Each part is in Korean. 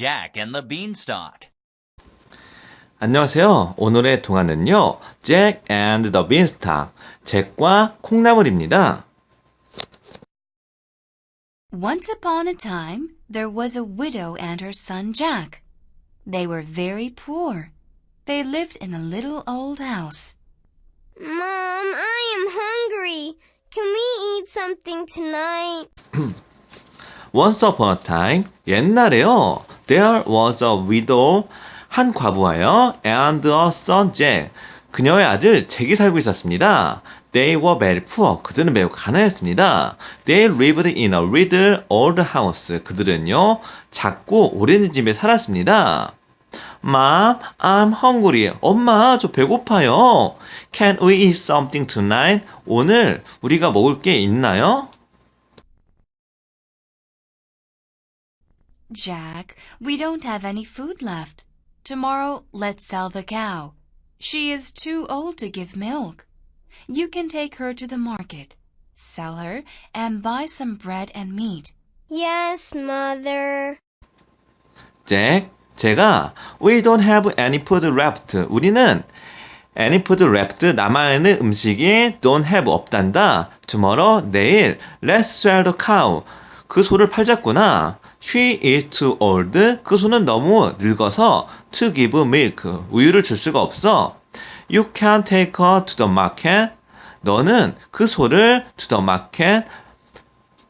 Jack and the Beanstalk. 안녕하세요. 오늘의 동화는요. Jack and the Beanstalk. 잭과 콩나물입니다. Once upon a time, there was a widow and her son Jack. They were very poor. They lived in a little old house. Mom, I am hungry. Can we eat something tonight? Once upon a time, 옛날에요. There was a widow, 한 과부하여, and a son Jack. 그녀의 아들 잭이 살고 있었습니다. They were very poor. 그들은 매우 가난했습니다. They lived in a little old house. 그들은요, 작고 오래된 집에 살았습니다. Mom, I'm hungry. 엄마, 저 배고파요. Can we eat something tonight? 오늘 우리가 먹을 게 있나요? Jack, we don't have any food left. Tomorrow, let's sell the cow. She is too old to give milk. You can take her to the market, sell her, and buy some bread and meat. Yes, Mother. 잭, 제가 We don't have any food left. 우리는 any food left 남아있는 음식이 don't have 없단다. Tomorrow 내일 Let's sell the cow. 그 소를 팔자꾸나. She is too old. 그 소는 너무 늙어서 to give milk. 우유를 줄 수가 없어. You can take her to the market. 너는 그 소를 to the market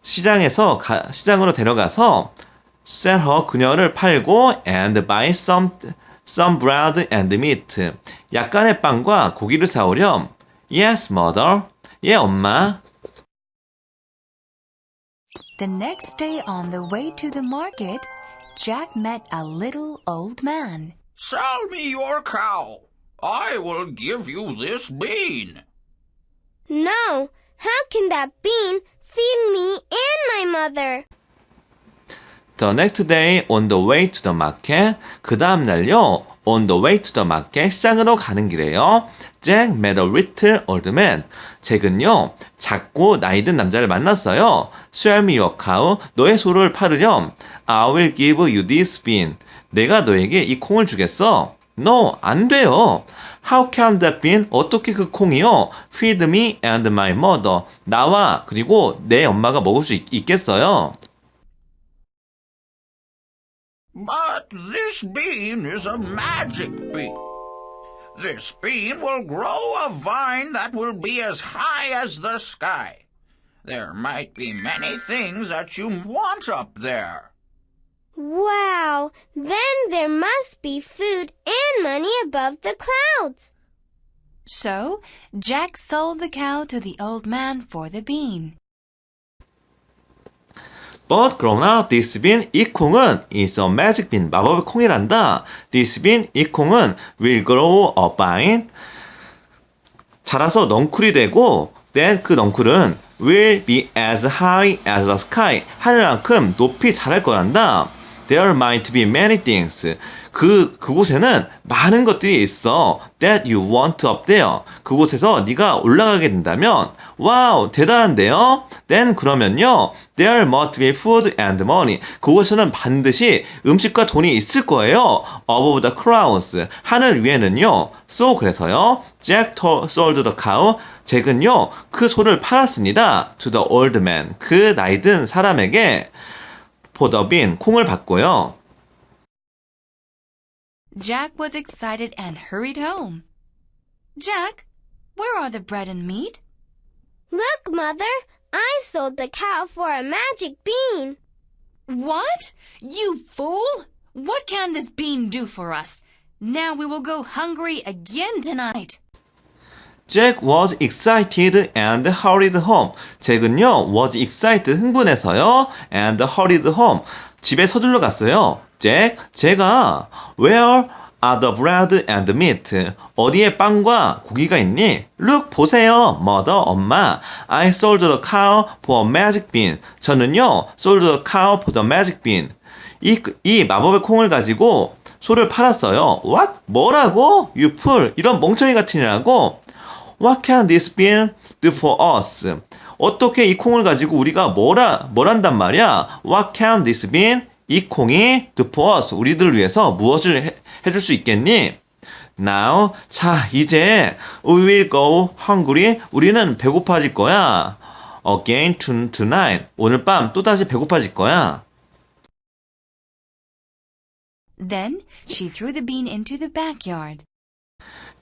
시장에서 가- 시장으로 데려가서 sell her 그녀를 팔고 and buy some some bread and meat. 약간의 빵과 고기를 사오렴. Yes, mother. 예, 엄마. The next day on the way to the market, Jack met a little old man. Sell me your cow. I will give you this bean. No. How can that bean feed me and my mother? The next day on the way to the market. 그 다음 날요. On the way to the market. 시장으로 가는 길에요. Jack met a little old man. 잭은요. 작고 나이 든 남자를 만났어요. Sell me your cow. 너의 소를 팔으렴. I will give you this bean. 내가 너에게 이 콩을 주겠어. No, 안 돼요. How can that bean? 어떻게 그 콩이요? Feed me and my mother. 나와 그리고 내 엄마가 먹을 수 있, 있겠어요. But this bean is a magic bean. This bean will grow a vine that will be as high as the sky. There might be many things that you want up there. Wow. Then there must be food and money above the clouds. So, Jack sold the cow to the old man for the bean. But 그러나 this bean 이 콩은 is a magic bean 마법의 콩이란다. This bean 이 콩은 will grow a vine 자라서 넝쿨이 되고 then 그 넝쿨은 will be as high as the sky 하늘만큼 높이 자랄 거란다. There might be many things. 그 그곳에는 많은 것들이 있어. That you want up there. 그곳에서 네가 올라가게 된다면 와우 대단한데요. Then 그러면요. There must be food and money. 그곳에는 반드시 음식과 돈이 있을 거예요. Above the clouds. 하늘 위에는요. So 그래서요. Jack sold the cow. 잭은요. 그 소를 팔았습니다. To the old man. 그 나이 든 사람에게 for the bean 콩을 받고요. Jack was excited and hurried home. Jack, where are the bread and meat? Look, Mother. I sold the cow for a magic bean. What? You fool! What can this bean do for us? Now we will go hungry again tonight. Jack was excited and hurried home. 잭은요, was excited, 흥분해서요, and hurried home. 집에 서둘러 갔어요. 잭, 제가, where are the bread and meat? 어디에 빵과 고기가 있니? Look, 보세요. mother, 엄마. I sold the cow for a magic bean. 저는요, sold the cow for the magic bean. 이, 이 마법의 콩을 가지고 소를 팔았어요. What? 뭐라고? You fool. 이런 멍청이 같으니라고. What can this bean do for us? 어떻게 이 콩을 가지고 우리가 뭐라, 뭘 한단 말이야? What can this bean? 이 콩이 do for us 우리들을 위해서 무엇을 해, 해줄 수 있겠니? Now 자 이제 we will go hungry 우리는 배고파질 거야. Again to, tonight 오늘 밤 또 다시 배고파질 거야. Then she threw the bean into the backyard.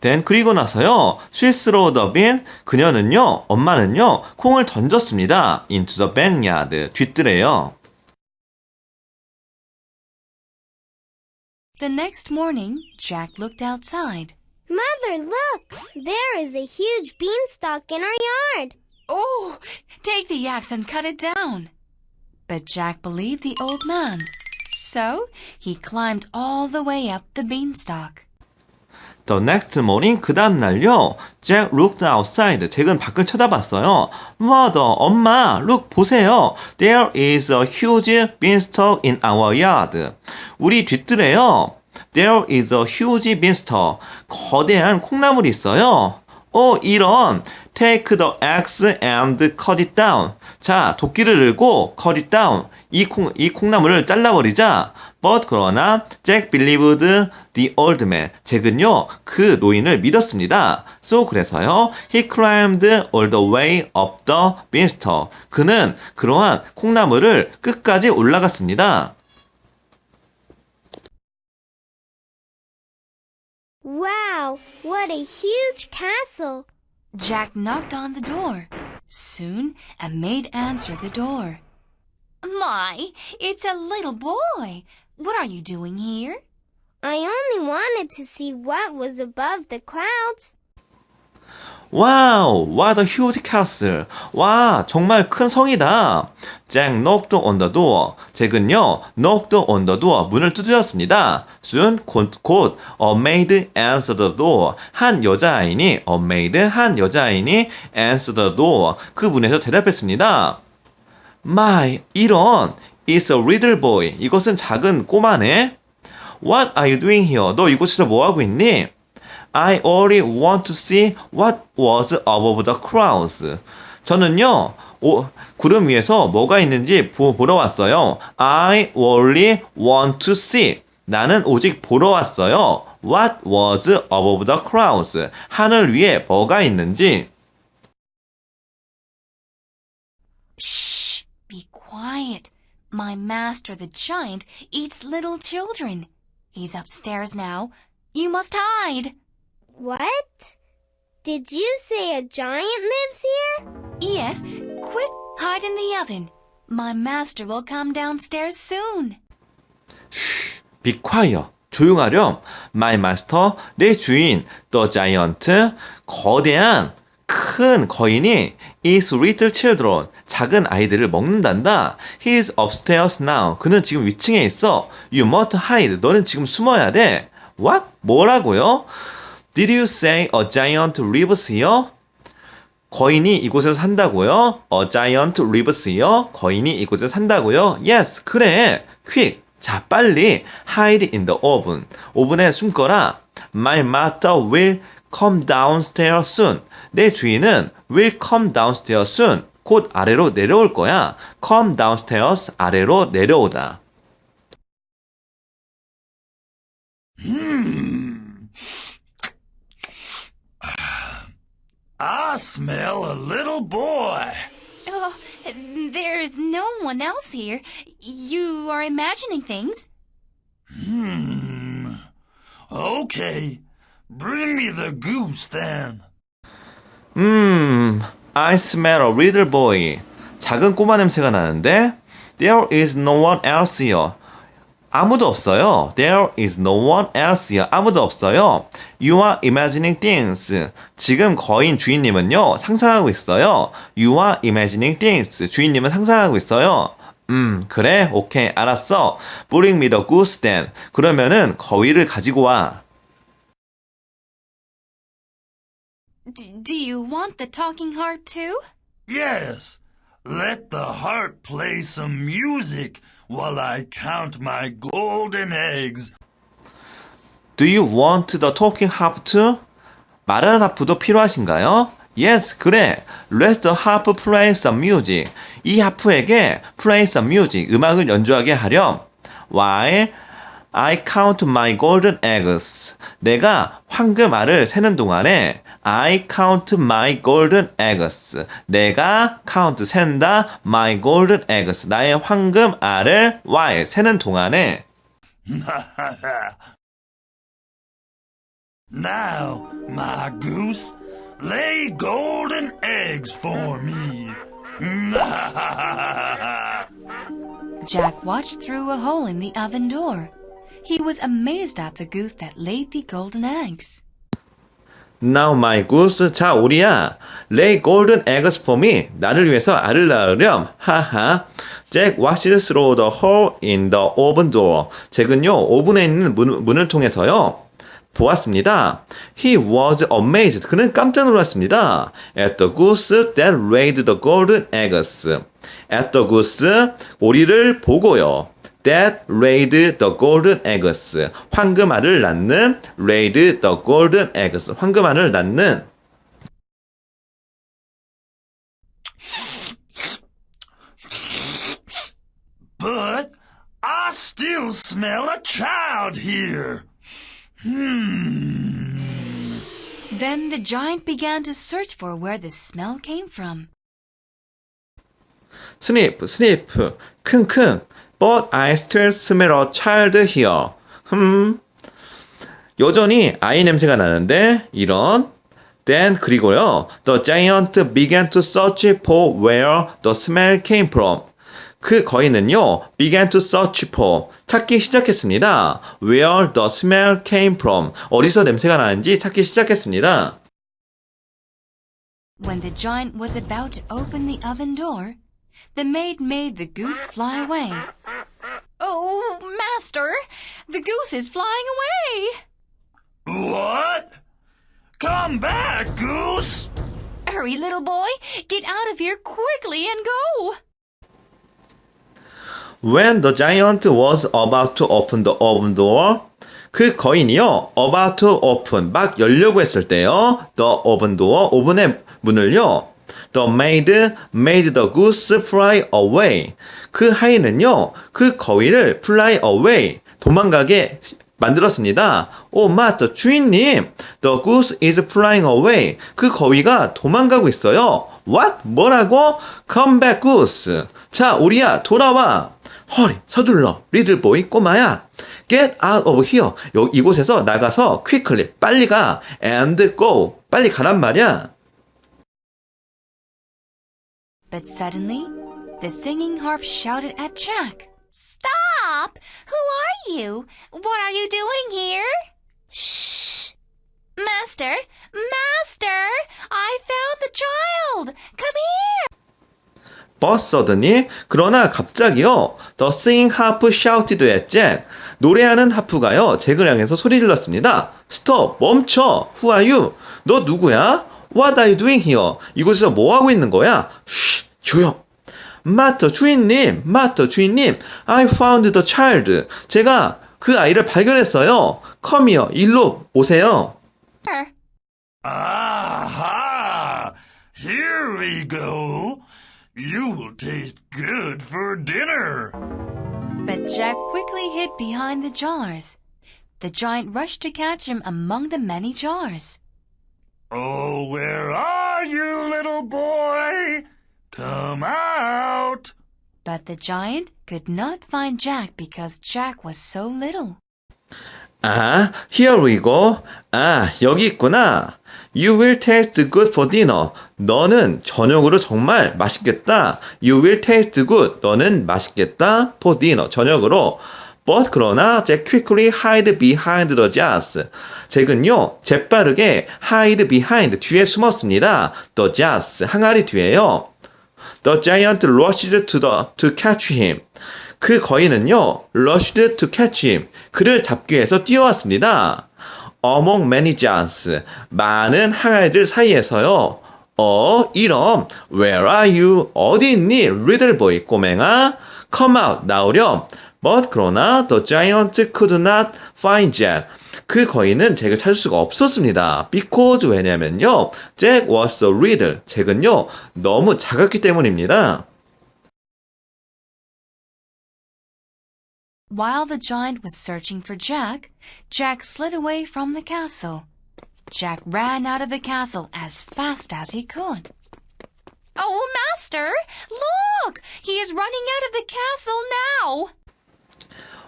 Then 그리고 나서요 스위스로 더빈 그녀는요 엄마는요 콩을 던졌습니다 into the backyard 뒤뜰에요 The next morning, Jack looked outside. Mother, look! There is a huge beanstalk in our yard. Oh, take the axe and cut it down. But Jack believed the old man. So he climbed all the way up the beanstalk. The next morning 그 다음날요 Jack looked outside 잭은 밖을 쳐다봤어요 Mother 엄마 look 보세요 There is a huge beanstalk in our yard 우리 뒤뜰에요 There is a huge beanstalk 거대한 콩나물이 있어요 어 이런 Take the axe and cut it down 자 도끼를 들고 cut it down 이, 콩, 이 콩나물을 잘라버리자 But 그러나 잭 believed the old man 잭은요 그 노인을 믿었습니다 So 그래서요 He climbed all the way up the beanstalk 그는 그러한 콩나물을 끝까지 올라갔습니다 Wow, what a huge castle! Jack knocked on the door. Soon a maid answered the door. My, it's a little boy. What are you doing here? I only wanted to see what was above the clouds. 와우, what a huge castle. 와, 정말 큰 성이다. 잭 knocked on the door. 잭은요, knocked on the door. 문을 두드렸습니다. soon, 곧, 곧, a maid answered the door. 한 여자아이니, a maid, 한 여자아이니, answered the door. 그 문에서 대답했습니다. My, 이런, is a little boy. 이것은 작은 꼬마네. What are you doing here? 너 이곳에서 뭐 하고 있니? I only want to see what was above the clouds. 저는요, 오, 구름 위에서 뭐가 있는지 보, 보러 왔어요. I only want to see. 나는 오직 보러 왔어요. What was above the clouds. 하늘 위에 뭐가 있는지. Shh, be quiet. My master, the giant, eats little children. He's upstairs now. You must hide. What? Did you say a giant lives here? Yes, quick, hide in the oven. My master will come downstairs soon. Be quiet. 조용하렴. My master, 내 주인, the giant, 거대한 큰 거인이 is little children, 작은 아이들을 먹는단다. He is upstairs now. 그는 지금 위층에 있어. You must hide. 너는 지금 숨어야 돼. What? 뭐라고요? Did you say a giant lives here? 거인이 이곳에서 산다고요? A giant lives here? 거인이 이곳에서 산다고요? Yes, 그래. Quick. 자, 빨리 hide in the oven. 오븐에 숨거라. My master will come downstairs soon. 내 주인은 will come downstairs soon. 곧 아래로 내려올 거야. come downstairs 아래로 내려오다. I smell a little boy. Oh, there is no one else here. You are imagining things. Hmm. Okay. Bring me the goose then. 음, I smell a little boy. 작은 꼬마 냄새가 나는데 There is no one else here. 아무도 없어요. There is no one else here. 아무도 없어요. You are imagining things. 지금 거인 주인님은요, 상상하고 있어요. You are imagining things. 주인님은 상상하고 있어요. 음, 그래? 오케이, 알았어. Bring me the goose then. 그러면은 거위를 가지고 와. D- do you want the talking heart too? Yes. Let the harp play some music while I count my golden eggs. Do you want the talking harp too? 말하는 하프도 필요하신가요? Yes, 그래. Let the harp play some music. 이 하프에게 play some music, 음악을 연주하게 하렴. while I count my golden eggs. 내가 황금 알을 세는 동안에 I count my golden eggs. 내가 count 센다 my golden eggs. 나의 황금 알을 while 세는 동안에 now, my goose, lay golden eggs for me. Jack watched through a hole in the oven door. He was amazed at the goose that laid the golden eggs. Now my goose. 자, 우리야. Lay golden eggs for me. 나를 위해서 알을 낳으렴. 하하. Jack watched through the hole in the oven door. 잭은요, 오븐에 있는 문, 문을 통해서요. 보았습니다. He was amazed. 그는 깜짝 놀랐습니다. At the goose that laid the golden eggs. At the goose, 오리를 보고요. That laid the golden eggs. 황금알을 낳는 laid the golden eggs. 황금알을 낳는 but I still smell a child here. Hmm. Then the giant began to search for where the smell came from. 스니프, 스니프, 킁킁. But I still smell a child here. 흠. 여전히 아이 냄새가 나는데 이런 Then 그리고요. The giant began to search for where the smell came from. 그 거인은요. began to search for 찾기 시작했습니다. Where the smell came from. 어디서 냄새가 나는지 찾기 시작했습니다. When the giant was about to open the oven door, the maid made the goose fly away. Oh, master, the goose is flying away. What? Come back, goose! Hurry, little boy, get out of here quickly and go. When the giant was about to open the oven door, 그 거인이요, about to open, 막 열려고 했을 때요, the oven door, 오븐의 문을요, the maid made the goose fly away. 그 하인은요, 그 거인을 fly away, 도망가게 만들었습니다. 오, 맞죠. 주인님, the goose is flying away. 그 거위가 도망가고 있어요. What? 뭐라고? Come back, goose. 자, 우리야, 돌아와. 허리, 서둘러. 리들 보이, 꼬마야. Get out of here. 여, 이곳에서 나가서 quickly, 빨리 가. And go. 빨리 가란 말이야. But suddenly, the singing harp shouted at Jack. Stop! Who are you? What are you doing here? Shh! Master, Master, I found the child. Come here. But suddenly, 그러나 갑자기요, The singing harp shouted at Jack. 노래하는 하프가요, 잭을 향해서 소리 질렀습니다. Stop! 멈춰! Who are you? 너 누구야? What are you doing here? 이곳에서 뭐 하고 있는 거야? 쉬, 조용! 마터 주인님, 마터 주인님, I found the child. 제가 그 아이를 발견했어요. Come here, 일로 오세요. Aha! Here we go. You will taste good for dinner. But Jack quickly hid behind the jars. The giant rushed to catch him among the many jars. Oh, where are you, little boy? Come out. But the giant could not find Jack because Jack was so little. 아, here we go. 아, 여기 있구나. You will taste good for dinner. 너는 저녁으로 정말 맛있겠다. You will taste good. 너는 맛있겠다. for dinner. 저녁으로. But 그러나 잭 quickly hide behind the jars. 잭은요, 재빠르게 hide behind 뒤에 숨었습니다. The jars. 항아리 뒤에요. The giant rushed to the to catch him. 그 거인은요, rushed to catch him. 그를 잡기 위해서 뛰어왔습니다. Among many jars. 많은 항아리들 사이에서요. 어, 이런. Where are you? 어디 있니? Little boy, 꼬맹아. Come out, 나오렴. But 그러나 the giant could not find Jack. 그 거인은 잭을 찾을 수가 없었습니다. Because 왜냐면요. Jack was so little. 잭은요. 너무 작았기 때문입니다. While the giant was searching for Jack, Jack slid away from the castle. Jack ran out of the castle as fast as he could. Oh, master! Look! He is running out of the castle now!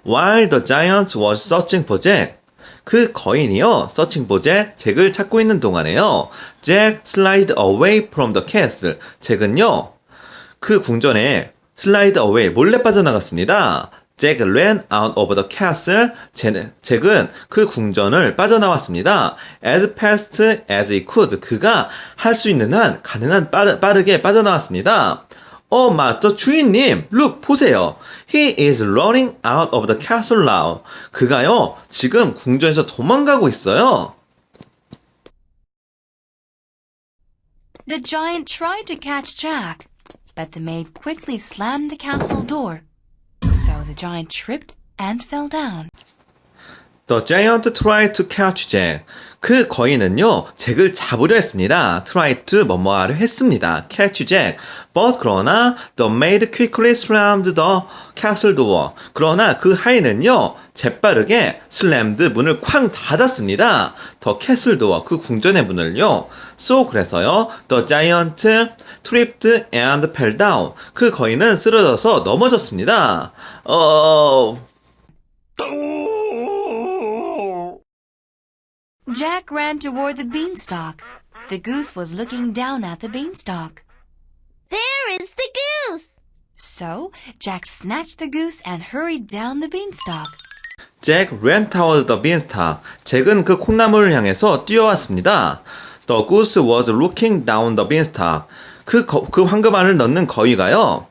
While the giant was searching for Jack. 그 거인이요, searching for Jack, 잭을 찾고 있는 동안에요. Jack slid away from the castle. 잭은요, 그 궁전에 slide away, 몰래 빠져나갔습니다. Jack ran out of the castle. 잭- 잭은 그 궁전을 빠져나왔습니다. As fast as he could. 그가 할 수 있는 한 가능한 빠르, 빠르게 빠져나왔습니다. 어, 맞죠. 주인님, look, 보세요. He is running out of the castle now. 그가요, 지금 궁전에서 도망가고 있어요. The giant tried to catch Jack, but the maid quickly slammed the castle door. So the giant tripped and fell down. The giant tried to catch Jack. 그 거인은요, 잭을 잡으려 했습니다. try to 뭐뭐하려 했습니다. catch Jack. But 그러나 the maid quickly slammed the castle door. 그러나 그 하인은요, 재빠르게 slammed 문을 쾅 닫았습니다. the castle door. 그 궁전의 문을요. So 그래서요, the giant tripped and fell down. 그 거인은 쓰러져서 넘어졌습니다. 어, Oh! Jack ran toward the beanstalk. The goose was looking down at the beanstalk. There is the goose. So Jack snatched the goose and hurried down the beanstalk. 잭 ran toward the beanstalk. 잭은 그 콩나물을 향해서 뛰어왔습니다. The goose was looking down the beanstalk. 그, 거- 그 황금알을 넣는 거위가요.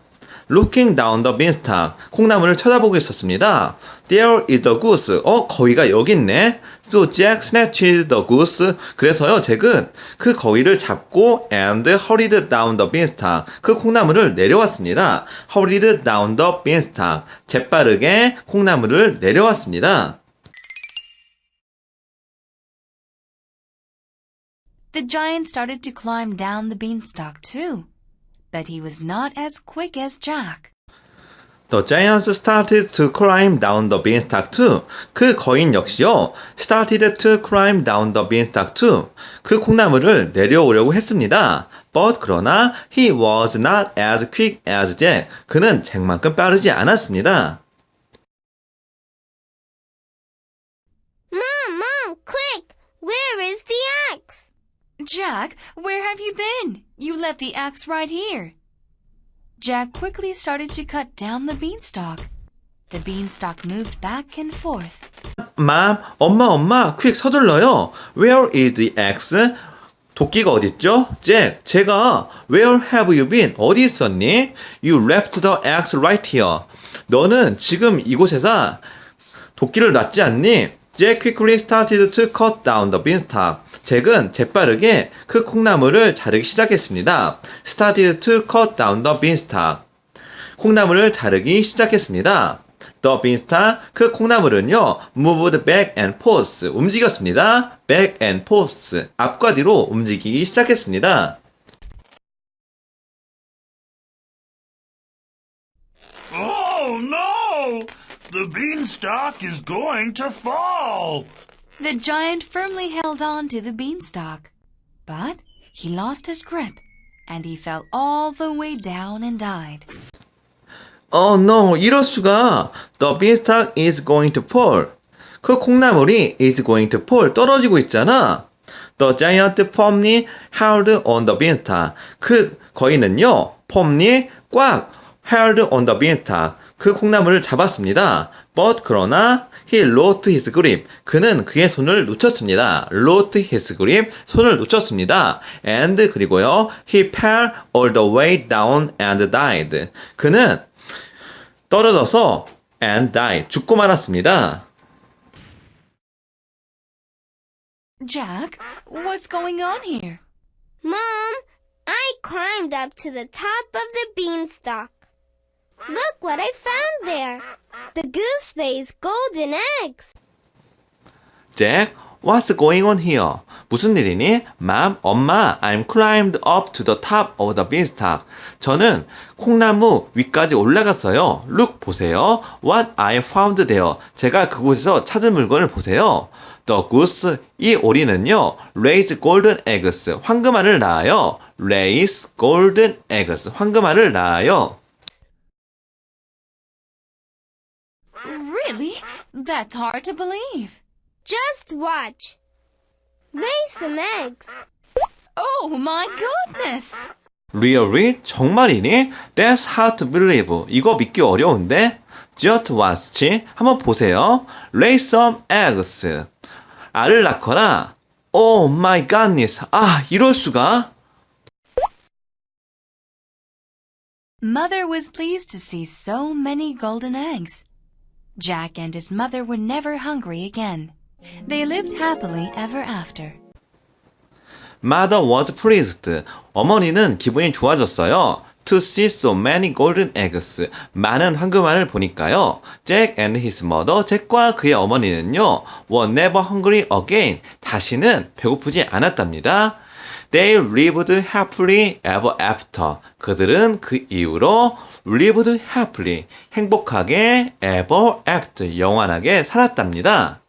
Looking down the beanstalk. 콩나물을 쳐다보고 있었습니다. There is the goose. 어, 거위가 여기 있네. So Jack snatched the goose. 그래서요, 잭은 그 거위를 잡고 and hurried down the beanstalk. 그 콩나물을 내려왔습니다. hurried down the beanstalk. 재빠르게 콩나물을 내려왔습니다. The giant started to climb down the beanstalk too. But he was not as quick as Jack. The giants started to climb down the beanstalk too. 그 거인 역시요. started to climb down the beanstalk too. 그 콩나물을 내려오려고 했습니다. But 그러나 he was not as quick as Jack. 그는 잭만큼 빠르지 않았습니다. Mom, Mom, quick! Where is the axe? Jack, where have you been? You left the axe right here. Jack quickly started to cut down the beanstalk. The beanstalk moved back and forth. Mom, 엄마, 엄마, quick 서둘러요. Where is the axe? 도끼가 어딨죠? 잭, 제가 Where have you been? 어디 있었니? You left the axe right here. 너는 지금 이곳에서 도끼를 놨지 않니? Jack quickly started to cut down the beanstalk. 잭은 재빠르게 그 콩나물을 자르기 시작했습니다. started to cut down the beanstalk. 콩나물을 자르기 시작했습니다. The beanstalk, 그 콩나물은요, moved back and forth, 움직였습니다. back and forth, 앞과 뒤로 움직이기 시작했습니다. The beanstalk is going to fall! The giant firmly held on to the beanstalk. But he lost his grip and he fell all the way down and died. Oh no, 이럴 수가. The beanstalk is going to fall. 그 콩나물이 is going to fall, 떨어지고 있잖아. The giant firmly held on the beanstalk. 그 거인은요, firmly 꽉 held on the beanstalk. 그 콩나물을 잡았습니다. But 그러나 he lost his grip. 그는 그의 손을 놓쳤습니다. lost his grip. 손을 놓쳤습니다. And 그리고요, he fell all the way down and died. 그는 떨어져서 and died. 죽고 말았습니다. Jack, what's going on here? Mom, I climbed up to the top of the beanstalk. Look what I found there. The goose lays golden eggs. 잭, What's going on here? 무슨 일이니? Mom, 엄마, I'm climbed up to the top of the beanstalk. 저는 콩나무 위까지 올라갔어요. Look, 보세요. What I found there. 제가 그곳에서 찾은 물건을 보세요. The goose, 이 오리는요, lays golden eggs, 황금알을 낳아요. lays golden eggs, 황금알을 낳아요. That's hard to believe. Just watch. Lay some eggs. Oh my goodness! Really? 정말이니? That's hard to believe. 이거 믿기 어려운데? Just watch. 한번 보세요. Lay some eggs. 알을 낳거라. Oh my goodness. 아, 이럴 수가? Mother was pleased to see so many golden eggs. Jack and his mother were never hungry again. They lived happily ever after. Mother was pleased. 어머니는 기분이 좋아졌어요. To see so many golden eggs. 많은 황금알을 보니까요. Jack and his mother, 잭과 그의 어머니는요. were never hungry again. 다시는 배고프지 않았답니다. They lived happily ever after. 그들은 그 이후로 lived happily. 행복하게 ever after. 영원하게 살았답니다.